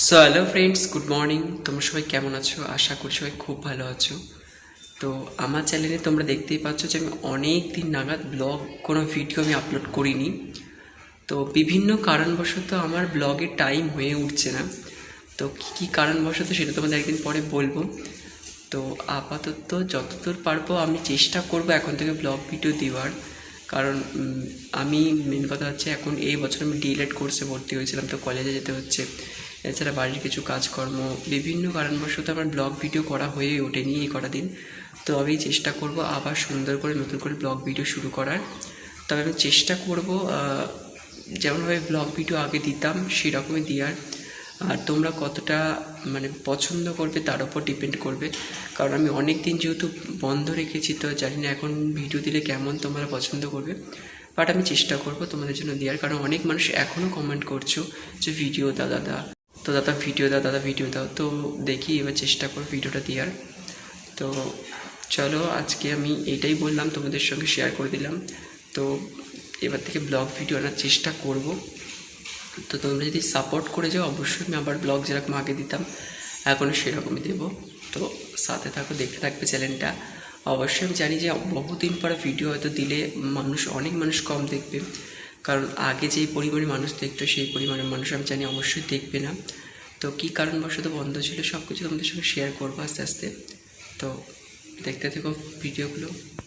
So hello friends good morning তোমরা সবাই কেমন আছো? আশা করি সবাই খুব ভালো আছো। তো আমার চ্যানেলে তোমরা দেখতেই পাচ্ছ যে আমি অনেক দিন নাগাদ ব্লগ কোনো ভিডিও আমি আপলোড করিনি। তো বিভিন্ন কারণবশত আমার ব্লগে টাইম হয়ে উঠছে না। তো কী কী কারণবশত সেটা তোমাদের একদিন পরে বলব। তো আপাতত যতদূর পারব আমি চেষ্টা করব এখন থেকে ব্লগ ভিডিও দেওয়ার। কারণ আমি মেন কথা হচ্ছে এখন এই বছর আমি ডিএলএড কোর্সে ভর্তি হয়েছিলাম, তো কলেজে যেতে হচ্ছে। এছাড়া বাড়ির কিছু কাজকর্ম, বিভিন্ন কারণবশত আমার ব্লগ ভিডিও করা হয়ে ওঠেনি এই কটা দিন। তো আমি চেষ্টা করব আবার সুন্দর করে নতুন করে ব্লগ ভিডিও শুরু করার। তবে আমি চেষ্টা করব যেমনভাবে ব্লগ ভিডিও আগে দিতাম, সেরকমই দেওয়ার। আর তোমরা কতটা মানে পছন্দ করবে তার উপর ডিপেন্ড করবে। কারণ আমি অনেক দিন যেহেতু বন্ধ রেখেছি, তো জানি না এখন ভিডিও দিলে কেমন তোমরা পছন্দ করবে। বাট আমি চেষ্টা করব তোমাদের জন্য দেওয়ার, কারণ অনেক মানুষ এখনও কমেন্ট করছ যে, ভিডিও, দাদা তো দাদা ভিডিও দাও, দাদা ভিডিও দাও। তো দেখি এবার চেষ্টা করো ভিডিওটা দেওয়ার। তো চলো, আজকে আমি এটাই বললাম, তোমাদের সঙ্গে শেয়ার করে দিলাম। তো এবার থেকে ব্লগ ভিডিও আনার চেষ্টা করব। তো তোমরা যদি সাপোর্ট করে যাও, অবশ্যই আমি আবার ব্লগ যেরকম আগে দিতাম, এখনও সেরকমই দেবো। তো সাথে থাকো, দেখতে থাকবে চ্যানেলটা অবশ্যই আমি জানি যে বহুদিন পরে ভিডিও হয়তো দিলে মানুষ, অনেক মানুষ কম দেখবে। কারণ আগে যেই পরিমাণে মানুষ দেখতো, সেই পরিমাণে মানুষ আমি জানি অবশ্যই দেখবে না। তো কী কারণবশত বন্ধ ছিল সব কিছু তোমাদের সঙ্গে শেয়ার করব আস্তে আস্তে। তো দেখতে থেকো ভিডিওগুলো